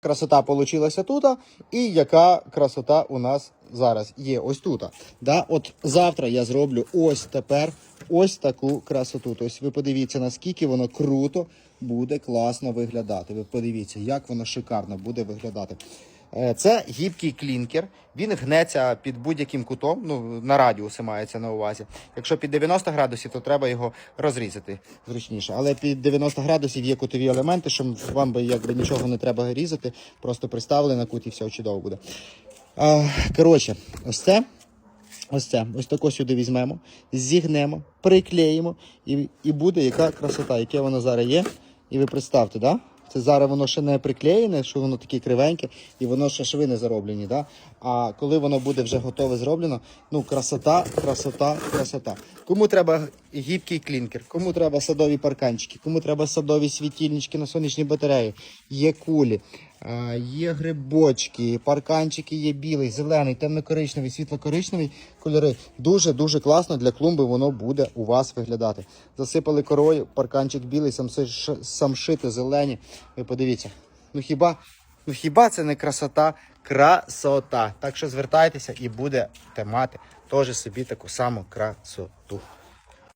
красота получилася тут, і яка красота у нас зараз є ось тут. Да? От завтра я зроблю ось тепер ось таку красоту. Тобто ви подивіться, наскільки воно круто буде класно виглядати. Ви подивіться, як воно шикарно буде виглядати. Е, Це гібкий клінкер. Він гнеться під будь-яким кутом. Ну, на радіуси мається на увазі. Якщо під 90 градусів, то треба його розрізати зручніше. Але під 90 градусів є кутові елементи, що вам би якби нічого не треба різати, просто приставили на кут і все чудово буде. Коротше, ось це. Ось це, ось тако сюди візьмемо, зігнемо, приклеїмо, і, і буде яка красота, яке воно зараз є. І ви представте, да? Це зараз воно ще не приклеєне, що воно таке кривеньке, і воно ще шви не зароблені. Да? А коли воно буде вже готове зроблено, ну красота, красота, красота. Кому треба гібкий клінкер, кому треба садові парканчики, кому треба садові світильнички на сонячні батареї, є кулі. Є грибочки, парканчики є білий, зелений, темно-коричневий, світло-коричневий кольори. Дуже-дуже класно для клумби воно буде у вас виглядати. Засипали корою, парканчик білий, самши- самшити зелені. Ви подивіться. Ну хіба, ну хіба це не красота? Красота. Так що звертайтеся і будете мати теж собі таку саму красоту.